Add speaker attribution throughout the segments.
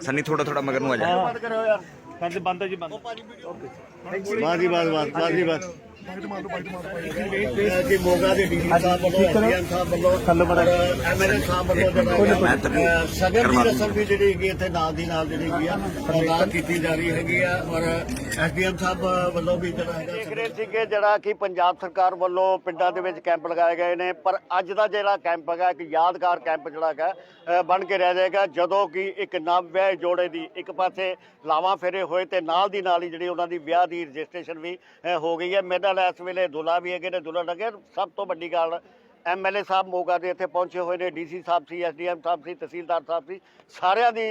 Speaker 1: ਸੰਨੀ ਥੋੜਾ ਥੋੜਾ ਮਗਰ ਨੂੰ ਆ ਜਾ।
Speaker 2: ਬੰਦ ਕਰੋ ਯਾਰ ਸਾਡੇ ਬੰਦ ਜੀ ਬੰਦ।
Speaker 3: ਬਾਸ ਜੀ ਬਾਸ ਬਾਸ ਬਾਸ ਜੀ ਬਾਸ ਜੀ ਮੋਗਾ ਦੇ ਡੀਸੀ ਸਾਹਿਬ ਵੱਲੋਂ ਐਸਡੀਐਮ ਸਾਹਿਬ ਵੱਲੋਂ
Speaker 2: ਥੱਲੇ ਬੜਾ
Speaker 3: ਐਮਐਲਏ ਸਾਹਿਬ ਵੱਲੋਂ
Speaker 1: ਮੈਂ ਤਾਂ ਨਹੀਂ
Speaker 3: ਜਿਹੜਾ ਸਗਨ ਦੀ ਰਸਮ ਵੀ ਜਿਹੜੀ ਹੈਗੀ ਇੱਥੇ ਨਾਲ ਦੀ ਨਾਲ ਜਿਹੜੀ ਹੈਗੀ ਆ ਅਦਾ ਕੀਤੀ ਜਾ ਰਹੀ ਹੈਗੀ ਆ ਔਰ ਐਸਡੀਐਮ ਸਾਹਿਬ ਵੱਲੋਂ ਵੀ ਜਿਹੜਾ ਹੈਗਾ ਦੇਖ ਰਹੇ ਸੀਗੇ ਜਿਹੜਾ ਕਿ ਪੰਜਾਬ ਸਰਕਾਰ ਵੱਲੋਂ ਪਿੰਡਾਂ ਦੇ ਵਿੱਚ ਕੈਂਪ ਲਗਾਏ ਗਏ ਨੇ ਪਰ ਅੱਜ ਦਾ ਜਿਹੜਾ ਕੈਂਪ ਹੈਗਾ ਇੱਕ ਯਾਦਗਾਰ ਕੈਂਪ ਜਿਹੜਾ ਹੈਗਾ ਬਣ ਕੇ ਰਹਿ ਜਾਏਗਾ ਜਦੋਂ ਕਿ ਇੱਕ ਨਵ ਵਿਆਹ ਜੋੜੇ ਦੀ ਇੱਕ ਪਾਸੇ ਲਾਵਾਂ ਫੇਰੇ ਹੋਏ ਤੇ ਨਾਲ ਦੀ ਨਾਲ ਹੀ ਜਿਹੜੀ ਉਹਨਾਂ ਦੀ ਵਿਆਹ ਦੀ ਰਜਿਸਟ੍ਰੇਸ਼ਨ ਵੀ ਹੋ ਗਈ ਹੈ। ਮੇਰੇ ਨਾਲ ਇਸ ਵੇਲੇ ਦੁਲਾ ਵੀ ਹੈਗੇ ਨੇ, ਦੁਲਾ ਲੱਗੇ ਸਭ ਤੋਂ ਵੱਡੀ ਗੱਲ ਐਮਐਲਏ ਸਾਹਿਬ ਮੋਗਾ ਦੇ ਇੱਥੇ ਪਹੁੰਚੇ ਹੋਏ ਨੇ ਡੀਸੀ ਸਾਹਿਬ ਸੀ ਐਸਡੀਐਮ ਸਾਹਿਬ ਸੀ, ਤਹਿਸੀਲਦਾਰ ਸਾਹਿਬ ਸੀ। ਸਾਰਿਆਂ ਦੀ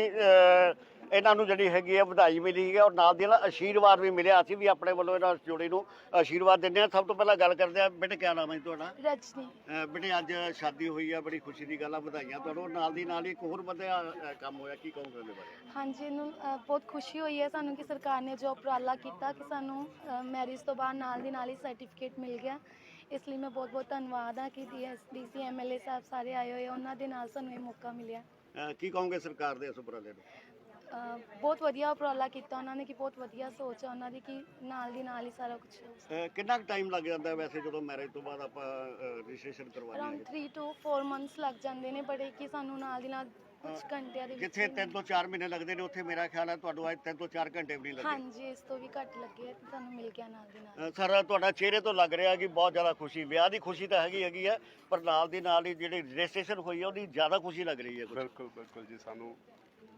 Speaker 3: ਇਹਨਾਂ ਨੂੰ ਜਿਹੜੀ ਹੈਗੀ ਹੈ ਵਧਾਈ ਮਿਲੀ ਹੈ ਔਰ ਨਾਲ ਦੀ ਨਾਲ ਆਸ਼ੀਰਵਾਦ ਵੀ ਮਿਲਿਆ। ਅਸੀਂ ਵੀ ਆਪਣੇ ਵੱਲੋਂ ਇਹਨਾਂ ਜੋੜੀ ਨੂੰ ਆਸ਼ੀਰਵਾਦ ਦਿੰਦੇ ਹਾਂ। ਸਭ ਤੋਂ ਪਹਿਲਾਂ ਗੱਲ ਕਰਦੇ ਹਾਂ। ਬੇਟੇ ਕਿਆ ਨਾਮ ਹੈ ਤੁਹਾਡਾ?
Speaker 4: ਰਜਨੀ।
Speaker 3: ਬੇਟੇ ਅੱਜ ਸ਼ਾਦੀ ਹੋਈ ਹੈ ਬੜੀ ਖੁਸ਼ੀ ਦੀ ਗੱਲ ਆ ਵਧਾਈਆਂ ਤੁਹਾਨੂੰ। ਨਾਲ ਦੀ ਨਾਲ ਹੀ ਇੱਕ ਹੋਰ ਵਧਿਆ ਕੰਮ ਹੋਇਆ। ਕੀ ਕਹੋਗੇ ਉਹਦੇ ਬਾਰੇ?
Speaker 4: ਹਾਂਜੀ ਇਹਨੂੰ ਅ, ਬਹੁਤ ਖੁਸ਼ੀ ਹੋਈ ਹੈ ਸਾਨੂੰ ਕਿ ਸਰਕਾਰ ਨੇ ਜੋ ਉਪਰਾਲਾ ਕੀਤਾ ਕਿ ਸਾਨੂੰ ਮੈਰਿਜ ਤੋਂ ਬਾਅਦ ਨਾਲ ਦੀ ਨਾਲ ਹੀ ਸਰਟੀਫਿਕੇਟ ਮਿਲ ਗਿਆ। ਇਸ ਲਈ ਮੈਂ ਬਹੁਤ ਬਹੁਤ ਧੰਨਵਾਦ ਹਾਂ ਕਿ ਡੀਐਸਡੀਸੀ ਐਮਐਲਏ ਸਾਹਿਬ ਸਾਰੇ ਆਏ ਹੋਏ ਆ, ਉਹਨਾਂ ਦੇ ਨਾਲ ਸਾਨੂੰ ਇਹ ਮੌਕਾ ਮਿਲਿਆ।
Speaker 3: ਕੀ ਕਹੋਗੇ ਸਰਕਾਰ ਦੇ ਇਸ ਉਪਰਾਲੇ ਨੂੰ?
Speaker 4: ਬਹੁਤ ਵਧੀਆ ਉਪਰਾਲਾ ਕੀਤਾ ਉਹਨਾਂ ਨੇ ਕਿ ਬਹੁਤ ਵਧੀਆ ਸੋਚ ਹੈ ਉਹਨਾਂ ਦੀ ਕਿ ਨਾਲ ਦੀ ਨਾਲ ਹੀ ਸਾਰਾ ਕੁਝ
Speaker 3: ਕਿੰਨਾ ਕੁ ਟਾਈਮ ਲੱਗ ਜਾਂਦਾ ਹੈ ਵੈਸੇ ਜਦੋਂ ਮੈਰਿਜ ਤੋਂ ਬਾਅਦ ਆਪਾਂ ਰਜਿਸਟ੍ਰੇਸ਼ਨ ਕਰਵਾਉਂਦੇ
Speaker 4: ਅਰਾਊਂਡ
Speaker 3: ਹਾਂ
Speaker 4: 3 ਟੂ 4 ਮੰਥਸ ਲੱਗ ਜਾਂਦੇ ਨੇ ਬੜੇ ਕਿ ਸਾਨੂੰ ਨਾਲ ਦੀ ਨਾਲ ਕੁਝ ਘੰਟਿਆਂ ਦੇ ਵਿੱਚ
Speaker 3: ਜਿੱਥੇ 3 ਤੋਂ 4 ਮਹੀਨੇ ਲੱਗਦੇ ਨੇ ਉੱਥੇ ਮੇਰਾ ਖਿਆਲ ਹੈ ਤੁਹਾਨੂੰ ਅੱਜ 3 ਤੋਂ 4 ਘੰਟੇ ਵੀ ਨਹੀਂ ਲੱਗੇ।
Speaker 4: ਹਾਂਜੀ ਇਸ ਤੋਂ ਵੀ ਘੱਟ ਲੱਗੇ ਆ ਤੇ ਤੁਹਾਨੂੰ ਮਿਲ ਗਿਆ ਨਾਲ ਦੀ ਨਾਲ।
Speaker 3: ਸਰ ਤੁਹਾਡਾ ਚਿਹਰੇ ਤੋਂ ਲੱਗ ਰਿਹਾ ਕਿ ਬਹੁਤ ਜ਼ਿਆਦਾ ਖੁਸ਼ੀ ਵਿਆਹ ਦੀ ਖੁਸ਼ੀ ਤਾਂ ਹੈਗੀ ਹੈਗੀ ਹੈ ਪਰ ਨਾਲ ਦੀ ਨਾਲ ਹੀ ਜਿਹੜੀ ਰਜਿਸਟ੍ਰੇਸ਼ਨ ਹੋਈ ਹੈ ਉਹਦੀ ਜ਼ਿਆਦਾ ਖੁਸ਼ੀ ਲੱਗ ਰਹੀ ਹੈ ਕੁਛ।
Speaker 5: ਬਿਲਕੁਲ ਬਿਲਕੁਲ ਜੀ ਸਾਨੂੰ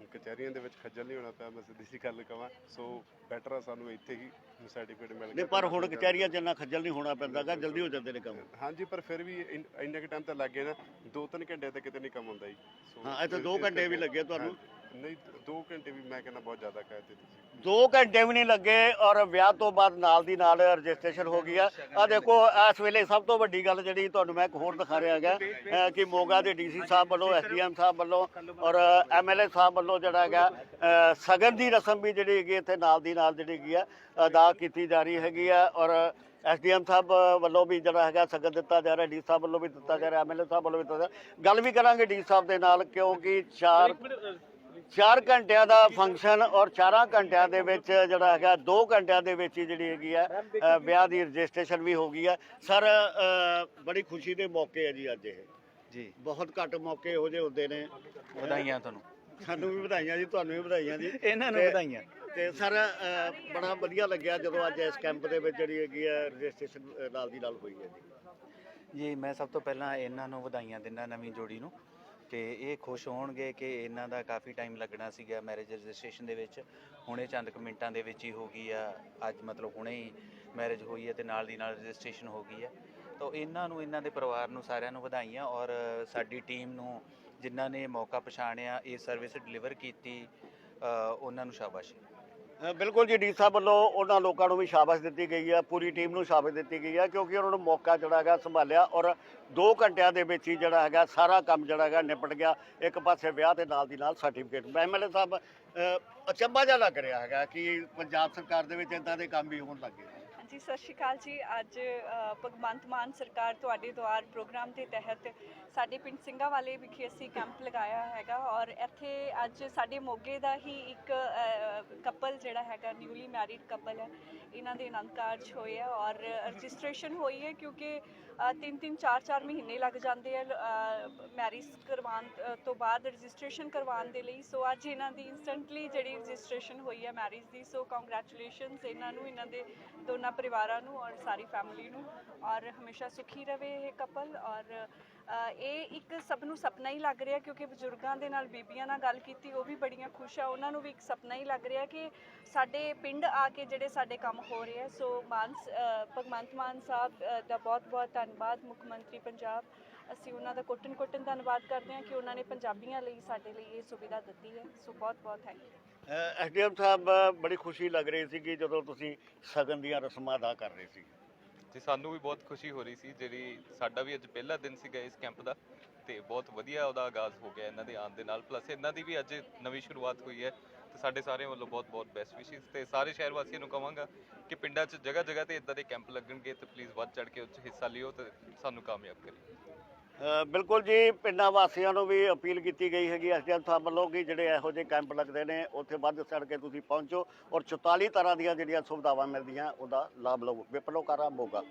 Speaker 5: ਕਚਹਿਰੀਆਂ ਦੇ ਵਿੱਚ ਖੱਜਲ ਨਹੀਂ ਹੋਣਾ ਪਿਆ ਮੈਂ ਸਿੱਧੀ ਸੀ ਗੱਲ ਕਵਾਂ ਸੋ ਬੈਟਰ ਆ ਸਾਨੂੰ ਇੱਥੇ ਹੀ ਸਰਟੀਫਿਕੇਟ ਮਿਲ ਗਿਆ
Speaker 3: ਨਹੀਂ ਪਰ ਹੁਣ ਕਚਹਿਰੀਆਂ 'ਚ ਇੰਨਾ ਖੱਜਲ ਨਹੀਂ ਹੋਣਾ ਪੈਂਦਾਗਾ ਜਲਦੀ ਹੋ ਜਾਂਦੇ ਨੇ ਕੰਮ।
Speaker 5: ਹਾਂਜੀ ਪਰ ਫਿਰ ਵੀ ਇੰਨ- ਇੰਨਾ ਕੁ ਟਾਈਮ ਤਾਂ ਲੱਗ ਗਿਆ ਨਾ 2-3 ਘੰਟੇ ਤਾਂ ਕਿਤੇ ਨਹੀਂ ਕੰਮ ਹੁੰਦਾ ਜੀ। ਸੋ
Speaker 3: ਹਾਂ, ਇੱਥੇ
Speaker 5: ਇਸ-
Speaker 3: ਦੋ
Speaker 5: ਇਸ
Speaker 3: ਘੰਟੇ ਵੀ ਲੱਗੇ ਤੁਹਾਨੂੰ?
Speaker 5: ਨਹੀਂ 2 ਘੰਟੇ ਵੀ ਮੈਂ ਕਹਿੰਦਾ ਬਹੁਤ ਜ਼ਿਆਦਾ ਕਹਿ ਦਿੱਤੇ ਤੁਸੀਂ।
Speaker 3: 2 ਘੰਟੇ ਵੀ ਨਹੀਂ ਲੱਗੇ ਔਰ ਵਿਆਹ ਤੋਂ ਬਾਅਦ ਨਾਲ ਦੀ ਨਾਲ ਰਜਿਸਟ੍ਰੇਸ਼ਨ ਹੋ ਗਈ ਆ। ਆ ਦੇਖੋ ਇਸ ਵੇਲੇ ਸਭ ਤੋਂ ਵੱਡੀ ਗੱਲ ਜਿਹੜੀ ਤੁਹਾਨੂੰ ਮੈਂ ਇੱਕ ਹੋਰ ਦਿਖਾ ਰਿਹਾ ਹੈਗਾ ਕਿ ਮੋਗਾ ਦੇ ਡੀਸੀ ਸਾਹਿਬ ਵੱਲੋਂ ਐਸਡੀਐਮ ਸਾਹਿਬ ਵੱਲੋਂ ਔਰ ਐਮਐਲਏ ਸਾਹਿਬ ਵੱਲੋਂ ਜਿਹੜਾ ਹੈਗਾ ਸਗਨ ਦੀ ਰਸਮ ਵੀ ਜਿਹੜੀ ਹੈਗੀ ਇੱਥੇ ਨਾਲ ਦੀ ਨਾਲ ਜਿਹੜੀ ਹੈਗੀ ਆ ਅਦਾ ਕੀਤੀ ਜਾ ਰਹੀ ਹੈਗੀ ਆ ਔਰ ਐਸਡੀਐਮ ਸਾਹਿਬ ਵੱਲੋਂ ਵੀ ਜਿਹੜਾ ਹੈਗਾ ਸਗਨ ਦਿੱਤਾ ਜਾ ਰਿਹਾ ਡੀ ਸਾਹਿਬ ਵੱਲੋਂ ਵੀ ਦਿੱਤਾ ਜਾ ਰਿਹਾ ਐਮਐਲਏ ਸਾਹਿਬ ਵੱਲੋਂ ਵੀ ਦਿੱਤਾ ਜਾ ਰਿਹਾ। ਗੱਲ ਵੀ ਕਰਾਂਗੇ ਡੀ ਸਾਹਿਬ ਦੇ ਨਾਲ ਕਿਉਂਕਿ ਚਾਰ ਚਾਰ ਘੰਟਿਆਂ ਦਾ ਫੰਕਸ਼ਨ ਔਰ ਚਾਰਾਂ ਘੰਟਿਆਂ ਦੇ ਵਿੱਚ ਜਿਹੜਾ ਹੈਗਾ 2 ਘੰਟਿਆਂ ਦੇ ਵਿੱਚ ਹੀ ਜਿਹੜੀ ਹੈਗੀ ਆ ਅ, ਵਿਆਹ ਦੀ ਰਜਿਸਟ੍ਰੇਸ਼ਨ ਵੀ ਹੋ ਗਈ ਆ। ਸਰ ਅ, ਬੜੀ ਖੁਸ਼ੀ ਦੇ ਮੌਕੇ ਆ ਜੀ ਅੱਜ ਇਹ।
Speaker 1: ਜੀ।
Speaker 3: ਬਹੁਤ ਘੱਟ ਮੌਕੇ ਇਹੋ ਜਿਹੇ ਹੁੰਦੇ ਨੇ।
Speaker 1: ਵਧਾਈਆਂ ਤੁਹਾਨੂੰ।
Speaker 3: ਸਾਨੂੰ ਵੀ ਵਧਾਈਆਂ ਜੀ ਤੁਹਾਨੂੰ ਵੀ ਵਧਾਈਆਂ ਜੀ।
Speaker 1: ਇਹਨਾਂ ਨੂੰ
Speaker 3: ਤੇ-
Speaker 1: ਵਧਾਈਆਂ।
Speaker 3: ਤੇ ਸਰ ਅ, ਬੜਾ ਵਧੀਆ ਲੱਗਿਆ ਜਦੋਂ ਅੱਜ ਇਸ ਕੈਂਪ ਦੇ ਵਿੱਚ ਜਿਹੜੀ ਹੈਗੀ ਆ ਰਜਿਸਟ੍ਰੇਸ਼ਨ ਨਾਲ ਦੀ ਨਾਲ ਹੋਈ ਹੈ ਜੀ।
Speaker 6: ਜੀ ਮੈਂ ਸਭ ਤੋਂ ਪਹਿਲਾਂ ਇਹਨਾਂ ਨੂੰ ਵਧਾਈਆਂ ਦਿੰਦਾ ਨਵੀਂ ਜੋੜੀ ਨੂੰ। ਤੇ ਇਹ ਖੁਸ਼ ਹੋਣਗੇ ਕਿ ਇਹਨਾਂ ਦਾ ਕਾਫੀ ਟਾਈਮ ਲੱਗਣਾ ਸੀਗਾ ਮੈਰਿਜ ਰਜਿਸਟ੍ਰੇਸ਼ਨ ਦੇ ਵਿੱਚ। ਹੁਣੇ ਚੰਦ ਕੁ ਮਿੰਟਾਂ ਦੇ ਵਿੱਚ ਹੀ ਹੋ ਗਈ ਆ। ਅੱਜ ਮਤਲਬ ਹੁਣੇ ਹੀ ਮੈਰਿਜ ਹੋਈ ਹੈ ਤੇ ਨਾਲ ਦੀ ਨਾਲ ਰਜਿਸਟ੍ਰੇਸ਼ਨ ਹੋ ਗਈ ਹੈ ਤਾਂ ਇਹਨਾਂ ਨੂੰ, ਇਹਨਾਂ ਦੇ ਪਰਿਵਾਰ ਨੂੰ ਸਾਰਿਆਂ ਨੂੰ ਵਧਾਈਆਂ ਔਰ ਸਾਡੀ ਟੀਮ ਨੂੰ ਜਿਨ੍ਹਾਂ ਨੇ ਮੌਕਾ ਪਛਾਣਿਆ, ਇਹ ਸਰਵਿਸ ਡਿਲੀਵਰ ਕੀਤੀ ਉਹਨਾਂ ਨੂੰ ਸ਼ਾਬਾਸ਼।
Speaker 3: ਬਿਲਕੁਲ ਜੀ ਡੀ ਸਾਹਿਬ ਵੱਲੋਂ ਉਹਨਾਂ ਲੋਕਾਂ ਨੂੰ ਵੀ ਸ਼ਾਬਾਸ਼ ਦਿੱਤੀ ਗਈ ਹੈ ਪੂਰੀ ਟੀਮ ਨੂੰ ਸ਼ਾਬਾਸ਼ ਦਿੱਤੀ ਗਈ ਹੈ ਕਿਉਂਕਿ ਉਹਨਾਂ ਨੂੰ ਮੌਕਾ ਜਿਹੜਾ ਹੈਗਾ ਸੰਭਾਲਿਆ ਔਰ 2 ਘੰਟਿਆਂ ਦੇ ਵਿੱਚ ਹੀ ਜਿਹੜਾ ਹੈਗਾ ਸਾਰਾ ਕੰਮ ਜਿਹੜਾ ਹੈਗਾ ਨਿਪਟ ਗਿਆ ਇੱਕ ਪਾਸੇ ਵਿਆਹ ਤੇ ਨਾਲ ਦੀ ਨਾਲ ਸਰਟੀਫਿਕੇਟ ਐਮਐਲਏ ਸਾਹਿਬ ਅ, ਅਚੰਭਾ ਜਿਹਾ ਲੱਗ ਰਿਹਾ ਹੈਗਾ ਕਿ ਪੰਜਾਬ ਸਰਕਾਰ ਦੇ ਵਿੱਚ ਇਦਾਂ ਦੇ ਕੰਮ ਵੀ ਹੋਣ ਲੱਗੇ
Speaker 7: ਜੀ ਸਤਿ ਸ਼੍ਰੀ ਅਕਾਲ ਜੀ। ਅੱਜ ਭਗਵੰਤ ਮਾਨ ਸਰਕਾਰ ਤੁਹਾਡੇ ਦੁਆਰ ਪ੍ਰੋਗਰਾਮ ਦੇ ਤਹਿਤ ਸਾਡੇ ਪਿੰਡ ਸਿੰਘਾ ਵਾਲੇ ਵਿਖੇ ਅਸੀਂ ਕੈਂਪ ਲਗਾਇਆ ਹੈਗਾ ਔਰ ਇੱਥੇ ਅੱਜ ਸਾਡੇ ਮੋਗੇ ਦਾ ਹੀ ਇੱਕ ਕਪਲ ਜਿਹੜਾ ਹੈਗਾ ਨਿਊਲੀ ਮੈਰਿਡ ਕਪਲ ਹੈ, ਇਹਨਾਂ ਦੇ ਆਨੰਦ ਕਾਰਜ ਹੋਏ ਆ ਔਰ ਰਜਿਸਟ੍ਰੇਸ਼ਨ ਹੋਈ ਹੈ ਕਿਉਂਕਿ ਤਿੰਨ ਤਿੰਨ, ਚਾਰ ਚਾਰ ਮਹੀਨੇ ਲੱਗ ਜਾਂਦੇ ਆ ਮੈਰਿਜ ਕਰਵਾਉਣ ਤੋਂ ਬਾਅਦ ਰਜਿਸਟ੍ਰੇਸ਼ਨ ਕਰਵਾਉਣ ਦੇ ਲਈ। ਸੋ ਅੱਜ ਇਹਨਾਂ ਦੀ ਇਨਸਟੈਂਟਲੀ ਜਿਹੜੀ ਰਜਿਸਟ੍ਰੇਸ਼ਨ ਹੋਈ ਹੈ ਮੈਰਿਜ ਦੀ ਸੋ ਕੰਗ੍ਰੈਚੁਲੇਸ਼ਨਸ ਇਹਨਾਂ ਨੂੰ, ਇਹਨਾਂ ਦੇ ਦੋਨਾਂ ਪਰਿਵਾਰਾਂ ਨੂੰ ਔਰ ਸਾਰੀ ਫੈਮਿਲੀ ਨੂੰ। ਔਰ ਹਮੇਸ਼ਾ ਸੁਖੀ ਰਵੇ ਇਹ ਕਪਲ ਔਰ ਇਹ ਇੱਕ ਸਭ ਨੂੰ ਸੁਪਨਾ ਹੀ ਲੱਗ ਰਿਹਾ ਕਿਉਂਕਿ ਬਜ਼ੁਰਗਾਂ ਦੇ ਨਾਲ ਬੀਬੀਆਂ ਨਾਲ ਗੱਲ ਕੀਤੀ, ਉਹ ਵੀ ਬੜੀਆਂ ਖੁਸ਼ ਆ। ਉਹਨਾਂ ਨੂੰ ਵੀ ਇੱਕ ਸੁਪਨਾ ਹੀ ਲੱਗ ਰਿਹਾ ਕਿ ਸਾਡੇ ਪਿੰਡ ਆ ਕੇ ਜਿਹੜੇ ਸਾਡੇ ਕੰਮ ਹੋ ਰਹੇ ਆ। ਸੋ ਮਾਨ ਭਗਵੰਤ ਮਾਨ ਸਾਹਿਬ ਦਾ ਬਹੁਤ ਬਹੁਤ ਧੰਨਵਾਦ। ਮੁੱਖ ਮੰਤਰੀ ਪੰਜਾਬ, ਅਸੀਂ ਉਹਨਾਂ ਦਾ ਕੋਟਨ ਕੋਟਨ ਧੰਨਵਾਦ ਕਰਦੇ ਹਾਂ ਕਿ ਉਹਨਾਂ ਨੇ ਪੰਜਾਬੀਆਂ ਲਈ ਸਾਡੇ ਲਈ ਇਹ ਸੁਵਿਧਾ ਦਿੱਤੀ ਹੈ। ਸੋ ਬਹੁਤ ਬਹੁਤ ਥੈਂਕ ਯੂ
Speaker 3: ਐਸਡੀਐਮ ਸਾਹਿਬ, ਬੜੀ ਖੁਸ਼ੀ ਲੱਗ ਰਹੀ ਸੀ ਕਿ ਜਦੋਂ ਤੁਸੀਂ ਸਗਨ ਦੀਆਂ ਰਸਮਾਂ ਅਦਾ ਕਰ ਰਹੇ ਸੀ।
Speaker 8: ਤੇ ਸਾਨੂੰ ਵੀ ਬਹੁਤ ਖੁਸ਼ੀ ਹੋ ਰਹੀ ਸੀ, ਜਿਹੜੀ ਸਾਡਾ ਵੀ ਅੱਜ ਪਹਿਲਾ ਦਿਨ ਸੀਗਾ ਇਸ ਕੈਂਪ ਦਾ, ਤੇ ਬਹੁਤ ਵਧੀਆ ਉਹਦਾ ਆਗਾਜ਼ ਹੋ ਗਿਆ ਇਹਨਾਂ ਦੇ ਆਉਣ ਦੇ ਨਾਲ ਪਲੱਸ ਇਹਨਾਂ ਦੀ ਵੀ ਅੱਜ ਨਵੀਂ ਸ਼ੁਰੂਆਤ ਹੋਈ ਹੈ, ਤੇ ਸਾਡੇ ਸਾਰਿਆਂ ਵੱਲੋਂ ਬਹੁਤ ਬਹੁਤ ਬੈਸਟ ਵਿਸ਼ੇਸ ਤੇ ਸਾਰੇ ਸ਼ਹਿਰ ਵਾਸੀਆਂ ਨੂੰ ਕਹਾਂਗਾ ਕਿ ਪਿੰਡਾਂ 'ਚ ਜਗ੍ਹਾ ਜਗ੍ਹਾ ਤੇ ਇਦਾਂ ਦੇ ਕੈਂਪ ਲੱਗਣਗੇ, ਤੇ ਪਲੀਜ਼ ਵੱਧ ਚੜ ਕੇ ਉੱਚ ਹਿੱਸਾ ਲਿਓ ਤੇ ਸਾਨੂੰ ਕਾਮਯਾਬ ਕਰਿਓ।
Speaker 3: ਬਿਲਕੁਲ ਜੀ, ਪਿੰਡਾਂ ਵਾਸੀਆਂ ਨੂੰ ਵੀ ਅਪੀਲ ਕੀਤੀ ਗਈ ਹੈਗੀ ਐਸਡੀਐਮ ਸਾਹਿਬ ਵੱਲੋਂ ਕਿ ਜਿਹੜੇ ਇਹੋ ਜਿਹੇ ਕੈਂਪ ਲੱਗਦੇ ਨੇ, ਉੱਥੇ ਵੱਧ ਚੜ ਕੇ ਤੁਸੀਂ ਪਹੁੰਚੋ ਔਰ 44 ਤਰ੍ਹਾਂ ਦੀਆਂ ਜਿਹੜੀਆਂ ਸੁਵਿਧਾਵਾਂ ਮਿਲਦੀਆਂ, ਉਹਦਾ ਲਾਭ ਲਵੋ। ਵਿਪਲਵਕਾਰਾ ਮੋਗਾ।